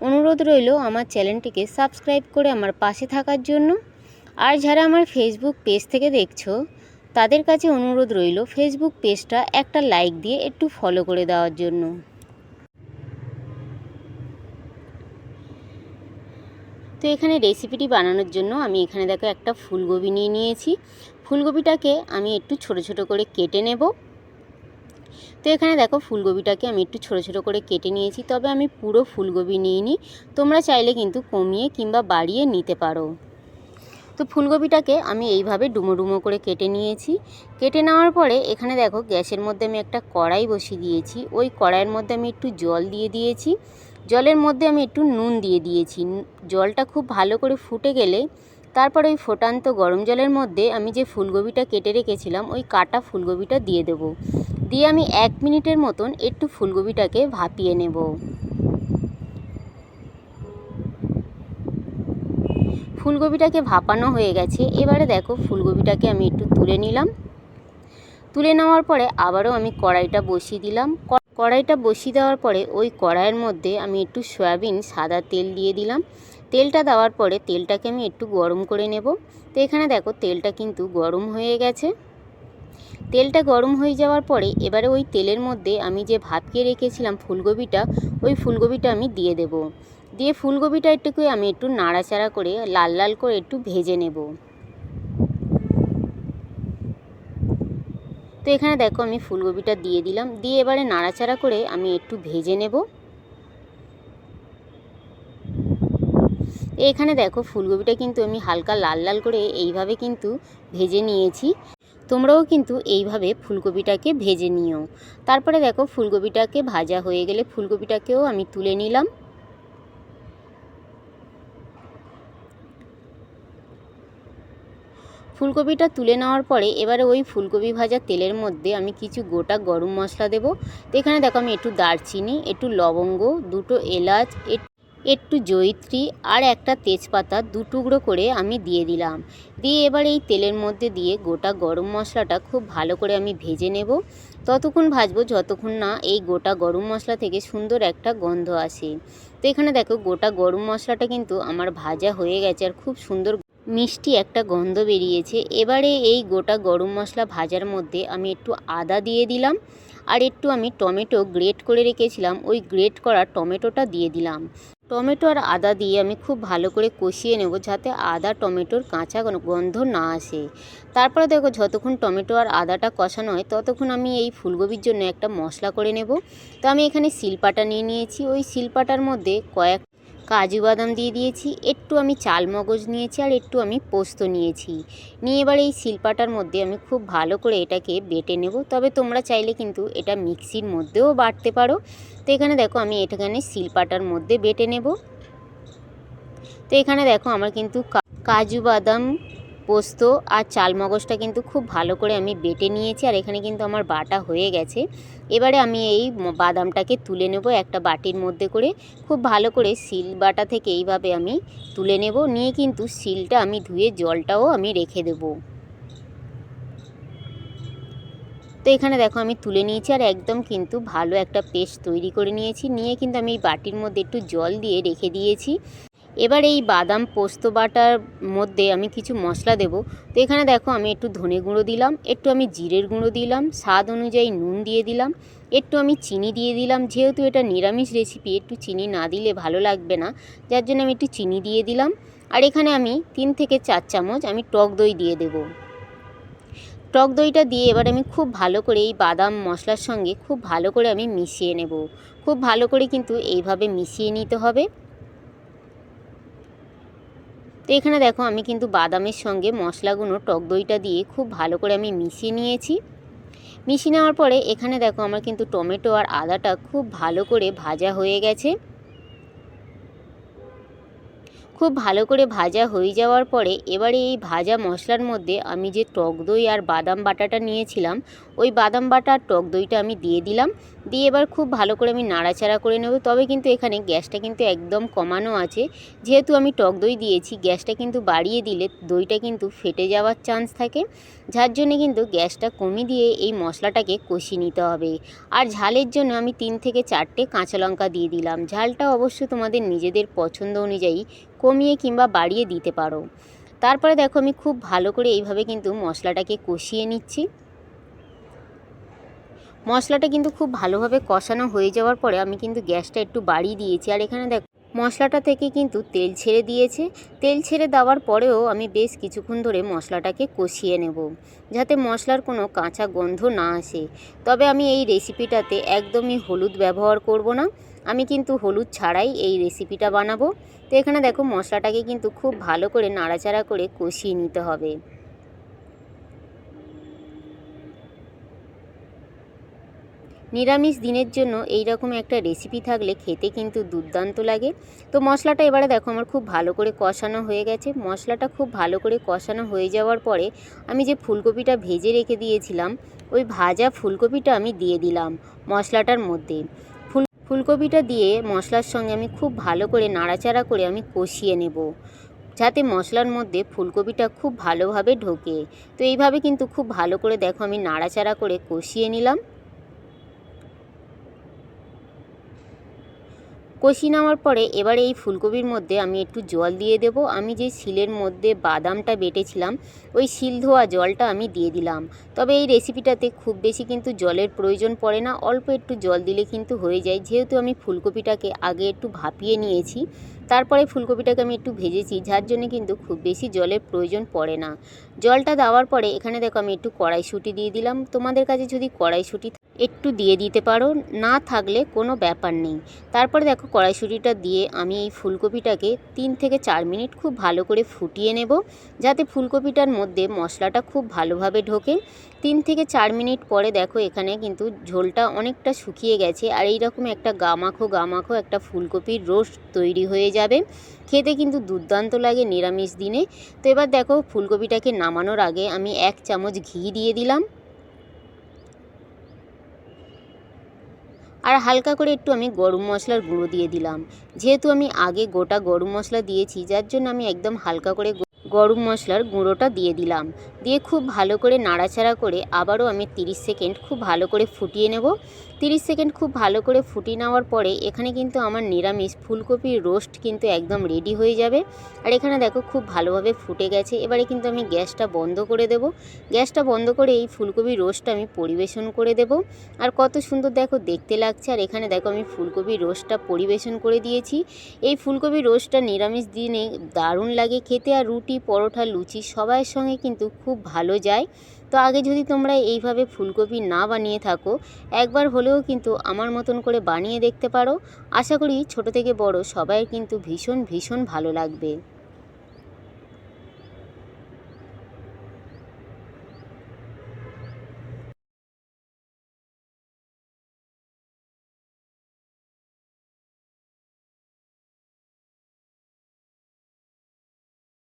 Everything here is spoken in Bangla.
অনুরোধ রইল আমার চ্যানেলটিকে সাবস্ক্রাইব করে আমার পাশে থাকার জন্য। আর যারা আমার ফেসবুক পেজ থেকে দেখছ, তাদের কাছে অনুরোধ রইল ফেসবুক পেজটা একটা লাইক দিয়ে একটু ফলো করে দেওয়ার জন্য। তো এখানে রেসিপিটি বানানোর জন্য আমি এখানে দেখো একটা ফুলকপি নিয়ে নিয়েছি। ফুলকপিটাকে আমি একটু ছোট ছোট করে কেটে নেব। তো এখানে দেখো ফুলকপিটাকে আমি একটু ছোট ছোট করে কেটে নিয়েছি, তবে আমি পুরো ফুলকপি নিইনি। তোমরা চাইলে কিন্তু কমিয়ে কিংবা বাড়িয়ে নিতে পারো। তো ফুলকপিটাকে আমি এইভাবে ডুমো ডুমো করে কেটে নিয়েছি। কেটে নেওয়ার পরে এখানে দেখো গ্যাসের মধ্যে আমি একটা কড়াই বসিয়ে দিয়েছি। ওই কড়াইয়ের মধ্যে আমি একটু জল দিয়ে দিয়েছি। জলের মধ্যে আমি একটু নুন দিয়ে দিয়েছি। জলটা খুব ভালো করে ফুটে গেলে তারপর ওই ফোটান্ত গরম জলের মধ্যে আমি যে ফুলকপিটা কেটে রেখেছিলাম, ওই কাটা ফুলকপিটা দিয়ে দেবো। দিয়ে আমি এক মিনিটের মতন একটু ফুলকপিটাকে ভাপিয়ে নেব। ফুলকপিটাকে ভাপানো হয়ে গেছে। এবারে দেখো ফুলকপিটাকে আমি একটু তুলে নিলাম। তুলে নেওয়ার পরে আবারও আমি কড়াইটা বসিয়ে দিলাম। কড়াইটা বসিয়ে দেওয়ার পরে ওই কড়াইয়ের মধ্যে আমি একটু সয়াবিন, সাদা তেল দিয়ে দিলাম। তেলটা দেওয়ার পরে তেলটাকে আমি একটু গরম করে নেব। তো এখানে দেখো তেলটা কিন্তু গরম হয়ে গেছে। তেলটা গরম হয়ে যাওয়ার পরে এবারে ওই তেলের মধ্যে আমি যে ভাপিয়ে রেখেছিলাম ফুলকপিটা, ওই ফুলকপিটা আমি দিয়ে দেব। দিয়ে ফুলকপিটা একটুকু আমি একটু নাড়াচাড়া করে, লাল লাল করে একটু ভেজে নেব। তো এখানে দেখো আমি ফুলকপিটা দিয়ে দিলাম। দিয়ে এবারে নাড়াচাড়া করে আমি একটু ভেজে নেব। এখানে দেখো ফুলকপিটা কিন্তু আমি হালকা লাল লাল করে এইভাবে কিন্তু ভেজে নিয়েছি। তোমরাও কিন্তু এইভাবে ফুলকপিটাকে ভেজে নিও। তারপরে দেখো ফুলকপিটাকে ভাজা হয়ে গেলে ফুলকপিটাকেও আমি তুলে নিলাম। ফুলকপিটা তুলে নেওয়ার পরে এবারে ওই ফুলকপি ভাজা তেলের মধ্যে আমি কিছু গোটা গরম মশলা দেবো। তো এখানে দেখো আমি একটু দারচিনি, একটু লবঙ্গ, দুটো এলাচ একটু জয়িত্রী আর একটা তেজপাতা দু টুকরো করে আমি দিয়ে দিলাম। দিয়ে এবার এই তেলের মধ্যে দিয়ে গোটা গরম মশলাটা খুব ভালো করে আমি ভেজে নেব। ততক্ষণ ভাজবো যতক্ষণ না এই গোটা গরম মশলা থেকে সুন্দর একটা গন্ধ আসে। তো এখানে দেখো গোটা গরম মশলাটা কিন্তু আমার ভাজা হয়ে গেছে আর খুব সুন্দর মিষ্টি একটা গন্ধ বেরিয়েছে। এবারে এই গোটা গরম মশলা ভাজার মধ্যে আমি একটু আদা দিয়ে দিলাম। আর একটু আমি টমেটো গ্রেট করে রেখেছিলাম, ওই গ্রেট করা টমেটোটা দিয়ে দিলাম। টমেটো আর আদা দিয়ে আমি খুব ভালো করে কষিয়ে নেব যাতে আদা টমেটোর কাঁচা গন্ধ না আসে। তারপরে দেখো যতক্ষণ টমেটো আর আদাটা কষানো হয়, ততক্ষণ আমি এই ফুলকপির জন্য একটা মশলা করে নেব। তো আমি এখানে শিলপাটা নিয়ে নিয়েছি। ওই শিলপাটার মধ্যে কয়েক কাজু বাদাম দিয়ে দিয়েছি, একটু আমি চাল মগজ নিয়েছি আর একটু আমি পোস্ত নিয়েছি। নিয়ে এবার এই শিলপাটার মধ্যে আমি খুব ভালো করে এটাকে বেটে নেব। তবে তোমরা চাইলে কিন্তু এটা মিক্সির মধ্যেও বাটতে পারো। তো এখানে দেখো আমি এটাখানে শিলপাটার মধ্যে বেটে নেব। তো এখানে দেখো আমার কিন্তু কাজু বাদাম পোস্ত আর চাল মগজটা কিন্তু খুব ভালো করে আমি বেটে নিয়েছি আর এখানে কিন্তু আমার বাটা হয়ে গেছে। এবারে আমি এই বাদামটাকে তুলে নেব একটা বাটির মধ্যে করে। খুব ভালো করে শিল বাটা থেকে এইভাবে আমি তুলে নেব। নিয়ে কিন্তু শিলটা আমি ধুয়ে জলটাও আমি রেখে দেব। তো এখানে দেখো আমি তুলে নিয়েছি আর একদম কিন্তু ভালো একটা পেস্ট তৈরি করে নিয়েছি। নিয়ে কিন্তু আমি এই বাটির মধ্যে একটু জল দিয়ে রেখে দিয়েছি। এবার এই বাদাম পোস্ত বাটার মধ্যে আমি কিছু মশলা দেব। তো এখানে দেখো আমি একটু ধনে গুঁড়ো দিলাম, একটু আমি জিরের গুঁড়ো দিলাম, স্বাদ অনুযায়ী নুন দিয়ে দিলাম, একটু আমি চিনি দিয়ে দিলাম। যেহেতু এটা নিরামিষ রেসিপি একটু চিনি না দিলে ভালো লাগবে না, যার জন্য আমি একটু চিনি দিয়ে দিলাম। আর এখানে আমি তিন থেকে চার চামচ আমি টক দই দিয়ে দেব। টক দইটা দিয়ে এবার আমি খুব ভালো করে এই বাদাম মশলার সঙ্গে খুব ভালো করে আমি মিশিয়ে নেব। খুব ভালো করে কিন্তু এইভাবে মিশিয়ে নিতে হবে। তো এখানে দেখো আমি কিন্তু বাদামের সঙ্গে মশলাগুলো, টক দইটা দিয়ে খুব ভালো করে আমি মিশিয়ে নিয়েছি। মিশিয়ে নেওয়ার পরে এখানে দেখো আমার কিন্তু টমেটো আর আদাটা খুব ভালো করে ভাজা হয়ে গেছে। খুব ভালো করে ভাজা হয়ে যাওয়ার পরে এবারে এই ভাজা মশলার মধ্যে আমি যে টক দই আর বাদাম বাটাটা নিয়েছিলাম ওই বাদাম বাটা আর টক দইটা আমি দিয়ে দিলাম। দিয়ে এবার খুব ভালো করে আমি নাড়াচাড়া করে নেব। তবে কিন্তু এখানে গ্যাসটা কিন্তু একদম কমানো আছে। যেহেতু আমি টক দই দিয়েছি, গ্যাসটা কিন্তু বাড়িয়ে দিলে দইটা কিন্তু ফেটে যাওয়ার চান্স থাকে। যার জন্যে কিন্তু গ্যাসটা কমিয়ে দিয়ে এই মশলাটাকে কষিয়ে নিতে হবে। আর ঝালের জন্য আমি তিন থেকে চারটে কাঁচা লঙ্কা দিয়ে দিলাম। ঝালটা অবশ্য তোমাদের নিজেদের পছন্দ অনুযায়ী কমিয়ে কিংবা বাড়িয়ে দিতে পারো। তারপরে দেখো আমি খুব ভালো করে এইভাবে কিন্তু মশলাটাকে কষিয়ে নিচ্ছি। মশলাটা কিন্তু খুব ভালোভাবে কষানো হয়ে যাওয়ার পরে আমি কিন্তু গ্যাসটা একটু বাড়িয়ে দিয়েছি। আর এখানে দেখো, মশলাটা থেকে কিন্তু তেল ছেড়ে দিয়েছে। তেল ছেড়ে দেওয়ার পরেও আমি বেশ কিছুক্ষণ ধরে মশলাটাকে কষিয়ে নেব, যাতে মশলার কোনো কাঁচা গন্ধ না আসে। তবে আমি এই রেসিপিটাতে একদমই হলুদ ব্যবহার করব না। আমি কিন্তু হলুদ ছাড়াই এই রেসিপিটা বানাবো। তো এখানে দেখো, মশলাটাকে কিন্তু খুব ভালো করে নাড়াচাড়া করে কষিয়ে নিতে হবে। নিরামিষ দিনের জন্য এই রকম একটা রেসিপি থাকলে খেতে কিন্তু দুর্দান্ত লাগে। তো মশলাটা এবারে দেখো আমার খুব ভালো করে কষানো হয়ে গেছে। মশলাটা খুব ভালো করে কষানো হয়ে যাওয়ার পরে আমি যে ফুলকপিটা ভেজে রেখে দিয়েছিলাম, ওই ভাজা ফুলকপিটা আমি দিয়ে দিলাম মশলাটার মধ্যে। ফুল, ফুলকপিটা দিয়ে মশলার সঙ্গে আমি খুব ভালো করে নাড়াচাড়া করে আমি কষিয়ে নেব, যাতে মশলার মধ্যে ফুলকপিটা খুব ভালোভাবে ঢোকে। তো এইভাবে কিন্তু খুব ভালো করে দেখো আমি নাড়াচাড়া করে কষিয়ে নিলাম। কষিয়ে নেওয়ার পরে এবার এই ফুলকপির মধ্যে আমি একটু জল দিয়ে দেব। আমি যে শিলের মধ্যে বাদামটা বেটেছিলাম, ওই শিল ধোয়া জলটা আমি দিয়ে দিলাম। তবে এই রেসিপিটাতে খুব বেশি কিন্তু জলের প্রয়োজন পড়ে না, অল্প একটু জল দিলে কিন্তু হয়ে যায়। যেহেতু আমি ফুলকপিটাকে আগে একটু ভাপিয়ে নিয়েছি তারপরে ফুলকপিটাকে আমি একটু ভেজেছি, যার জন্য কিন্তু খুব বেশি জলের প্রয়োজন পড়ে না। জলটা দেওয়ার পরে এখানে দেখো আমি একটু কড়াইশুঁটি দিয়ে দিলাম। তোমাদের কাছে যদি কড়াইশুঁটি একটু দিয়ে দিতে পারো, না থাকলে কোনো ব্যাপার নেই। তারপরে দেখো কড়াইশুঁটিটা দিয়ে আমি এই ফুলকপিটাকে তিন থেকে চার মিনিট খুব ভালো করে ফুটিয়ে নেব, যাতে ফুলকপিটার মধ্যে মশলাটা খুব ভালোভাবে ঢোকে। তিন থেকে চার মিনিট পরে দেখো এখানে কিন্তু ঝোলটা অনেকটা শুকিয়ে গেছে আর এইরকম একটা গামাখো গামাখো একটা ফুলকপির রোস্ট তৈরি হয়ে যাবে। খেতে কিন্তু দুর্দান্ত লাগে নিরামিষ দিনে। তো এবার দেখো ফুলকপিটাকে নামানোর আগে আমি এক চামচ ঘি দিয়ে দিলাম। আর হালকা করে একটু আমি গরম মশলার গুঁড়ো দিয়ে দিলাম। যেহেতু আমি আগে গোটা গরম মশলা দিয়েছি, যার জন্য আমি একদম হালকা করে গরম মশলার গুঁড়োটা দিয়ে দিলাম। দিয়ে খুব ভালো করে নাড়াচাড়া করে আবারও আমি 30 সেকেন্ড খুব ভালো করে ফুটিয়ে নেব। 30 সেকেন্ড খুব ভালো করে ফুটিয়ে নেওয়ার পরে এখানে কিন্তু আমার নিরামিষ ফুলকপির রোস্ট কিন্তু একদম রেডি হয়ে যাবে। আর এখানে দেখো খুব ভালোভাবে ফুটে গেছে। এবারে কিন্তু আমি গ্যাসটা বন্ধ করে দেব। গ্যাসটা বন্ধ করে এই ফুলকপির রোস্টটা আমি পরিবেশন করে দেব। আর কত সুন্দর দেখো, দেখতে লাগছে। আর এখানে দেখো আমি ফুলকপির রোস্টটা পরিবেশন করে দিয়েছি। এই ফুলকপির রোস্টটা নিরামিষ দিনে দারুণ লাগে খেতে। আর রুটি, পরোটা, লুচি সবার সঙ্গে কিন্তু খুব ভালো যায়। তো আগে যদি তোমরা এইভাবে ফুলকপি না বানিয়ে থাকো, একবার হলেও কিন্তু আমার মতন করে বানিয়ে দেখতে পারো। আশা করি ছোট থেকে বড় সবাই কিন্তু ভীষণ ভীষণ ভালো লাগবে।